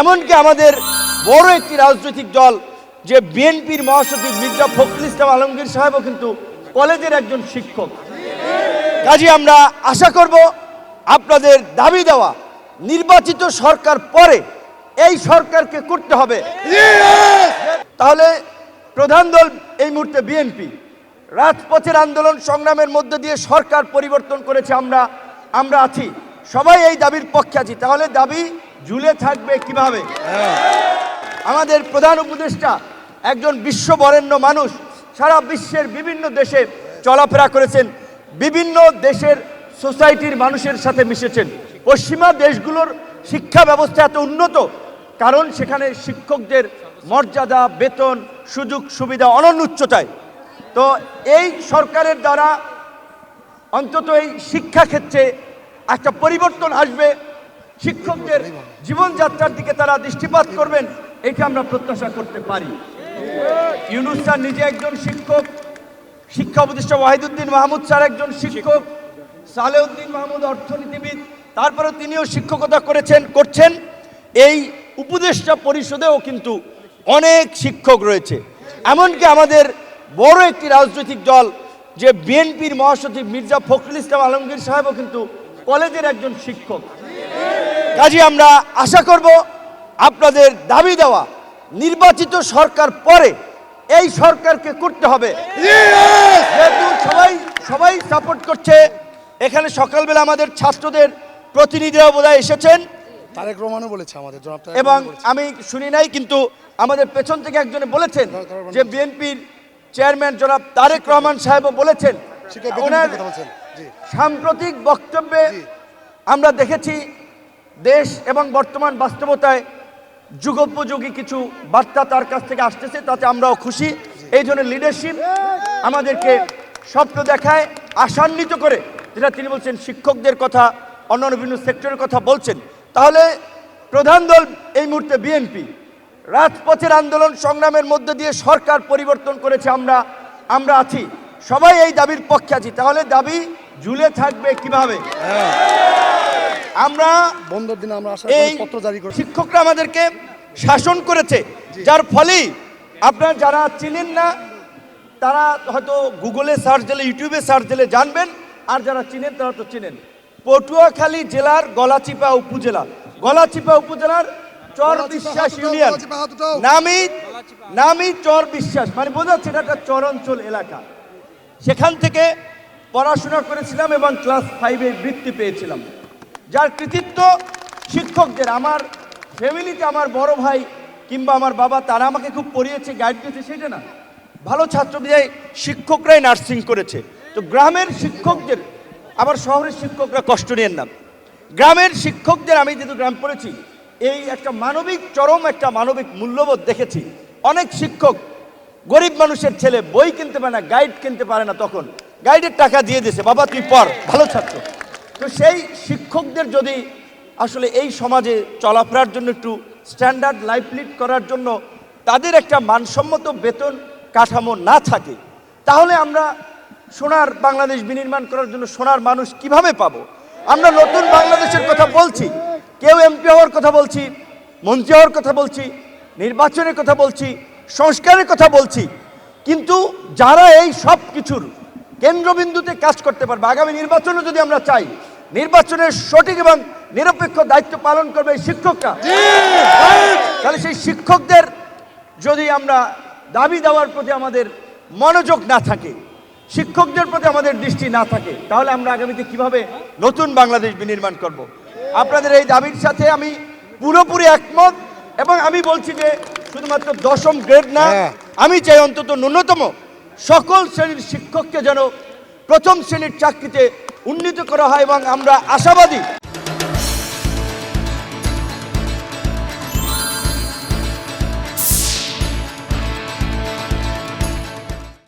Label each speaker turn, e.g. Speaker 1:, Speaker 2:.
Speaker 1: এমনকি আমাদের বড় একটি রাজনৈতিক দল, যে বিএনপির মহাসচিব মির্জা ফখরুল ইসলাম আলমগীর সাহেবও কিন্তু কলেজের একজন শিক্ষক। কাজে আমরা আশা করব আপনাদের দাবি দেওয়া, নির্বাচিত সরকার পরে এই সরকারকে করতে হবে। তাহলে প্রধান দল এই মুহূর্তে বিএনপি। রাজপথের আন্দোলন সংগ্রামের মধ্য দিয়ে সরকার পরিবর্তন করেছে আমরা আমরা আছি। সবাই এই দাবির পক্ষে আছি। তাহলে দাবি ঝুলে থাকবে কীভাবে? আমাদের প্রধান উপদেষ্টা একজন বিশ্ববরেণ্য মানুষ, সারা বিশ্বের বিভিন্ন দেশে চলাফেরা করেছেন, বিভিন্ন দেশের সোসাইটির মানুষের সাথে মিশেছেন। পশ্চিমা দেশগুলোর শিক্ষা ব্যবস্থা এত উন্নত, কারণ সেখানে শিক্ষকদের মর্যাদা, বেতন, সুযোগ, সুবিধা অনন্য উচ্চতায়। তো এই সরকারের দ্বারা অন্তত এই শিক্ষা ক্ষেত্রে একটা পরিবর্তন আসবে। শিক্ষকদের জীবনযাত্রার দিকে তারা দৃষ্টিপাত করবেন এটা আমরা প্রত্যাশা করতে পারি। ইউনুস স্যার নিজে একজন শিক্ষক, শিক্ষা উপদেষ্টা ওয়াহিদুদ্দিন মাহমুদ স্যার একজন শিক্ষক, সালেউদ্দিন মাহমুদ অর্থনীতিবিদ, তারপরেও তিনিও শিক্ষকতা করেছেন, করছেন। এই উপদেষ্টা পরিষদেও কিন্তু অনেক শিক্ষক রয়েছে। এমনকি আমাদের বড় একটি রাজনৈতিক দল, যে বিএনপির মহাসচিব মির্জা ফখরুল ইসলাম আলমগীর সাহেবও কিন্তু কলেজের একজন শিক্ষক। কাজে আমরা আশা করব আপনাদের দাবি দেওয়া নির্বাচিত সরকার পরে এই সরকারকে করতে হবে। যেহেতু সবাই সবাই সাপোর্ট করছে এখানে সকালবেলা আমাদের ছাত্রদের প্রতিনিধিরা বোধহয় এসেছেন।
Speaker 2: তারেক রহমানও বলেছে আমাদের
Speaker 1: এবং আমি শুনি নাই কিন্তু আমাদের পেছন থেকে একজনে বলেছেন যে বিএনপির চেয়ারম্যান জনাব তারেক রহমান সাহেবও বলেছেন। ওনার সাম্প্রতিক বক্তব্যে আমরা দেখেছি দেশ এবং বর্তমান বাস্তবতায় যুগোপযোগী কিছু বার্তা তার কাছ থেকে আসতেছে, তাতে আমরাও খুশি। এই জন্য লিডারশিপ আমাদেরকে স্বপ্ন দেখায়, আশান্বিত করে, যেটা তিনি বলছেন, শিক্ষকদের কথা, অন্যান্য বিভিন্ন সেক্টরের কথা বলছেন। তাহলে প্রধান দল এই মুহূর্তে বিএনপি রাজপথের আন্দোলন সংগ্রামের মধ্য দিয়ে সরকার পরিবর্তন করেছে আমরা আমরা আছি। সবাই এই দাবির পক্ষে আছি। তাহলে দাবি ঝুলে থাকবে কীভাবে? আমরা
Speaker 2: বন্ধের দিনে আমরা
Speaker 1: এই
Speaker 2: করি পত্র জারি করছি।
Speaker 1: শিক্ষকরা আমাদেরকে শাসন করেছে যার ফলে আপনারা যারা চিনেন না তারা হয়তো গুগলে সার্চ দিলে ইউটিউবে সার্চ দিলে জানবেন আর যারা চিনেন তারা তো চিনেন। পটুয়াখালী জেলার গলাচিপা উপজেলা। গলাচিপা উপজেলার চর বিশ্বাস ইউনিয়ন। নামি নামি চর বিশ্বাস। মানে বোঝাচ্ছে এটা একটা চরাঞ্চল এলাকা। সেখান থেকে পড়াশোনা করেছিলাম এবং ক্লাস ফাইভে বৃত্তি পেয়েছিলাম। যার কৃতিত্ব শিক্ষকদের, আমার ফ্যামিলিতে আমার বড় ভাই কিংবা আমার বাবা, তারা আমাকে খুব পড়িয়েছে গাইড দিয়েছে, সেটা না। ভালো ছাত্র বিদায় শিক্ষকরাই নার্সিং করেছে। তো গ্রামের শিক্ষকদের, আবার শহরের শিক্ষকরা কষ্ট নিয়েন না। গ্রামের শিক্ষকদের আমি যেহেতু গ্রাম পড়েছি, এই একটা মানবিক চরম, একটা মানবিক মূল্যবোধ দেখেছি। অনেক শিক্ষক গরিব মানুষের ছেলে বই কিনতে পারে না গাইড কিনতে পারে না তখন। গাইডের টাকা দিয়ে দিয়েছে, বাবা, তুই পড়। ভালো ছাত্র। তো সেই শিক্ষকদের যদি আসলে এই সমাজে চলাফেরার জন্য একটু স্ট্যান্ডার্ড লাইফ লিড করার জন্য তাদের একটা মানসম্মত বেতন কাঠামো না থাকে, তাহলে আমরা সোনার বাংলাদেশ বিনির্মাণ করার জন্য সোনার মানুষ কীভাবে পাবো? আমরা নতুন বাংলাদেশের কথা বলছি, কেউ এমপি হওয়ার কথা বলছি, মন্ত্রী হওয়ার কথা বলছি, নির্বাচনের কথা বলছি, সংস্কারের কথা বলছি, কিন্তু যারা এই সব কিছুর কেন্দ্রবিন্দুতে কাজ করতে পারবে আগামী নির্বাচনে যদি আমরা চাই নির্বাচনের সঠিক এবং নিরপেক্ষ দায়িত্ব পালন করবে এই শিক্ষকরা তাহলে সেই শিক্ষকদের যদি আমরা দাবি দেওয়ার প্রতি আমাদের মনোযোগ না থাকে শিক্ষকদের প্রতি আমাদের দৃষ্টি না থাকে তাহলে আমরা আগামীতে কীভাবে নতুন বাংলাদেশ বিনির্মাণ করব। আপনাদের এই দাবির সাথে আমি পুরোপুরি একমত এবং আমি বলছি যে শুধুমাত্র দশম গ্রেড না
Speaker 2: হ্যাঁ।
Speaker 1: আমি চাই অন্তত ন্যূনতম সকল শ্রেণির শিক্ষককে যেন প্রথম শ্রেণির চাকরিতে উন্নীত করা হয় এবং আমরা আশাবাদী